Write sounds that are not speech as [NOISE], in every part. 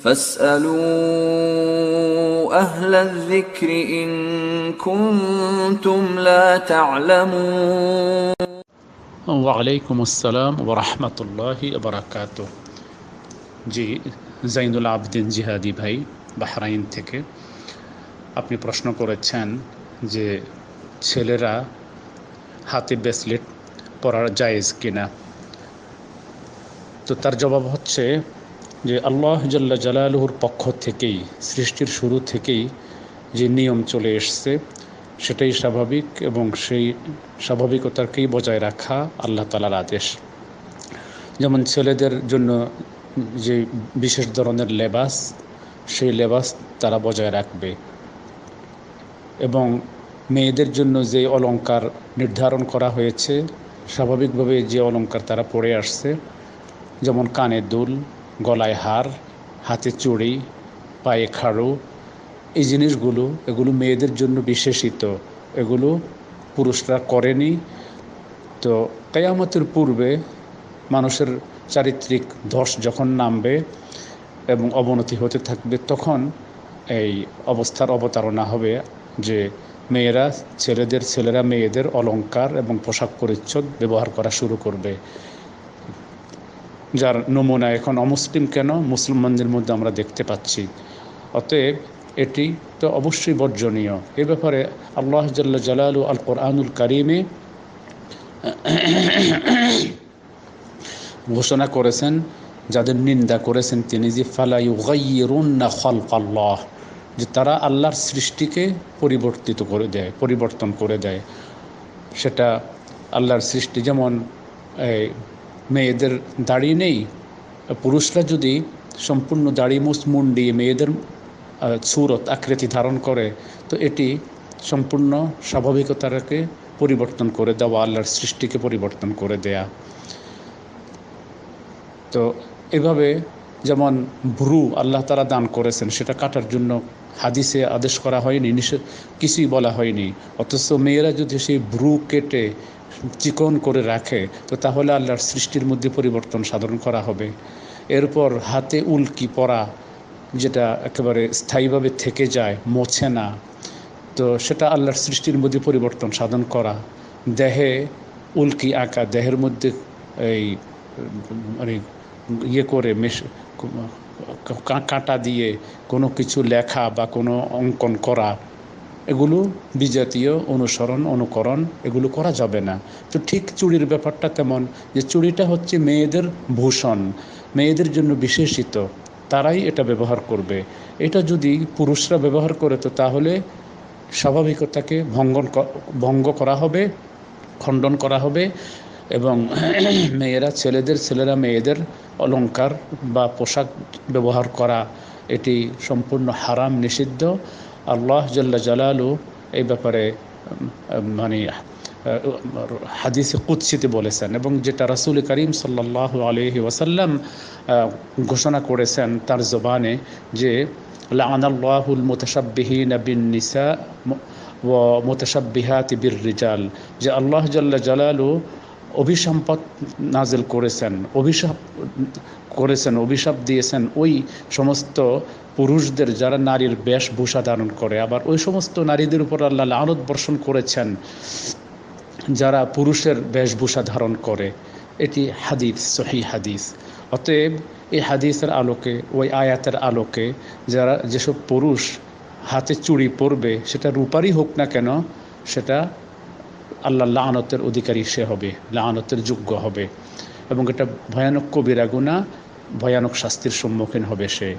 فاسألوا أهل الذكر إن كنتم لا تعلمون ওয়ালাইকুম আসসালাম ওরহমতুল্লাহ বারাকাত জি জাইনুল আবদিন জিহাদি ভাই বাহরাইন থেকে আপনি প্রশ্ন করেছেন যে ছেলেরা হাতে ব্রেসলেট পরার জায়েজ কিনা তো তার জবাব হচ্ছে যে আল্লাহ জাল্লা জালালুহুর পক্ষ থেকেই, সৃষ্টির শুরু থেকেই যে নিয়ম চলে এসছে, সেটাই স্বাভাবিক এবং সেই স্বাভাবিকতাকেই বজায় রাখা আল্লাহ তালার আদেশ। যেমন ছেলেদের জন্য যে বিশেষ ধরনের লেবাস, সেই লেবাস তারা বজায় রাখবে। এবং মেয়েদের জন্য যে অলঙ্কার নির্ধারণ করা হয়েছে, স্বাভাবিকভাবে যে অলঙ্কার তারা পরে আসছে, যেমন কানে দুল গলায় হার, হাতে চুড়ি, পায়ে খাড়ু, এই জিনিসগুলো, এগুলো মেয়েদের জন্য বিশেষিত। এগুলো পুরুষরা করেনি। তো কেয়ামতের পূর্বে মানুষের চারিত্রিক ধস যখন নামবে এবং অবনতি হতে থাকবে, তখন এই অবস্থার অবতারণা হবে যে মেয়েরা, ছেলেদের, ছেলেরা মেয়েদের অলঙ্কার এবং পোশাক পরিচ্ছদ ব্যবহার করা শুরু করবে। যার নমুনা এখন অমুসলিম কেন? মুসলমানদের মধ্যে আমরা দেখতে পাচ্ছি। অতএব এটি তো অবশ্যই বর্জনীয়। এ ব্যাপারে আল্লাহ জাল্লা জালালু আল কোরআনুল কারিমে ঘোষণা করেছেন, যাদের নিন্দা করেছেন তিনি যে ফালাই গাইরুন্না খলকাল্লাহ যে তারা আল্লাহর সৃষ্টিকে পরিবর্তিত করে দেয়, পরিবর্তন করে দেয়। সেটা আল্লাহর সৃষ্টি যেমন মেয়েদের দাড়ি নেই, পুরুষরা যদি সম্পূর্ণ দাড়ি মুস মুন্ডি মেয়েদের সুরত, আকৃতি ধারণ করে, তো এটি সম্পূর্ণ স্বাভাবিকতাকে পরিবর্তন করে দেওয়া, আল্লাহর সৃষ্টিকে পরিবর্তন করে দেয়া। তো এভাবে যেমন ভ্রু আল্লাহ তারা দান করেছেন, সেটা কাটার জন্য হাদিসে আদেশ করা হয়নি, নিষেধ কিছুই বলা হয়নি। অথচ মেয়েরা যদি সেই ভ্রু কেটে চিকন করে রাখে, তো তাহলে আল্লাহর সৃষ্টির মধ্যে পরিবর্তন সাধন করা হবে। এরপর হাতে উল্কি পরা, যেটা একেবারে স্থায়ীভাবে থেকে যায়, মোছে না, তো সেটা আল্লাহর সৃষ্টির মধ্যে পরিবর্তন সাধন করা। দেহে উল্কি আঁকা, দেহের মধ্যে এই মানে ইয়ে করে মেশ কাঁটা দিয়ে কোনো কিছু লেখা বা কোনো অঙ্কন করা, এগুলো বিজাতীয় অনুসরণ, অনুকরণ, এগুলো করা যাবে না। তো ঠিক চুড়ির ব্যাপারটা তেমন যে চুড়িটা হচ্ছে মেয়েদের ভূষণ, মেয়েদের জন্য বিশেষিত, তারাই এটা ব্যবহার করবে। এটা যদি পুরুষরা ব্যবহার করে, তো তাহলে স্বাভাবিকতাকে ভঙ্গন ভঙ্গ করা হবে, খণ্ডন করা হবে এবং [CLEARS THROAT] মেয়েরা, ছেলেদের, ছেলেরা মেয়েদের অলঙ্কার বা পোশাক ব্যবহার করা, এটি সম্পূর্ণ হারাম, নিষিদ্ধ। আল্লাহ জাল্লা জালালু এই ব্যাপারে মানে হাদিসে কুৎসিতে বলেছেন এবং যেটা রাসুল করিম সাল্লাহ আলহি ওয়াসাল্লাম ঘোষণা করেছেন তার জবানে যে, লানাল্লাহুল মুতাসাব্বিহিন বিন নিসা ও মুতাসাব্বিহাত বির রিজাল যে আল্লাহ জাল্লা জালালু অভিসম্পদ নাজেল করেছেন, অভিশাপ করেছেন, অভিশাপ দিয়েছেন ওই সমস্ত পুরুষদের যারা নারীর বেশভূষা ধারণ করে। আবার ওই সমস্ত নারীদের উপর আল্লাহ আনত বর্ষণ করেছেন যারা পুরুষের বেশভূষা ধারণ করে। এটি হাদিস, সহি হাদিস। অতএব এই হাদিসের আলোকে, ওই আয়াতের আলোকে যারা যেসব পুরুষ হাতে চুড়ি পরবে, সেটা রূপারই হোক না কেন, সেটা আল্লাহ লানতের অধিকারী সে হবে, লানতের যোগ্য হবে এবং এটা ভয়ানক কবিরা গুণা ভয়ানক শাস্তির সম্মুখীন হবে সে।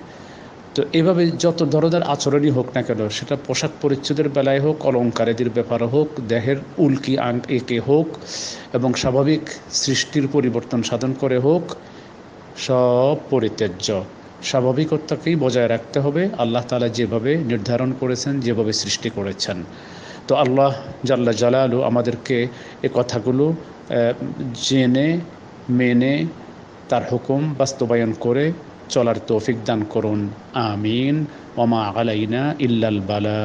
তো এভাবে যত ধরনের আচরণই হোক না কেন, সেটা পোশাক পরিচ্ছদের বেলায় হোক অলঙ্কারেদের ব্যাপারে হোক, দেহের উল্কি আং একে হোক এবং স্বাভাবিক সৃষ্টির পরিবর্তন সাধন করে হোক, সব পরিত্যাজ্য। স্বাভাবিকতাকেই বজায় রাখতে হবে। আল্লাহ তালা যেভাবে নির্ধারণ করেছেন, যেভাবে সৃষ্টি করেছেন। তো আল্লাহ জাল্লা জালালু আমাদেরকে এ কথাগুলো জেনে, মেনে তার হুকুম বাস্তবায়ন করে চলার তৌফিক দান করুন। আমিন। ওমা আলাইনা ইল্লাল বালা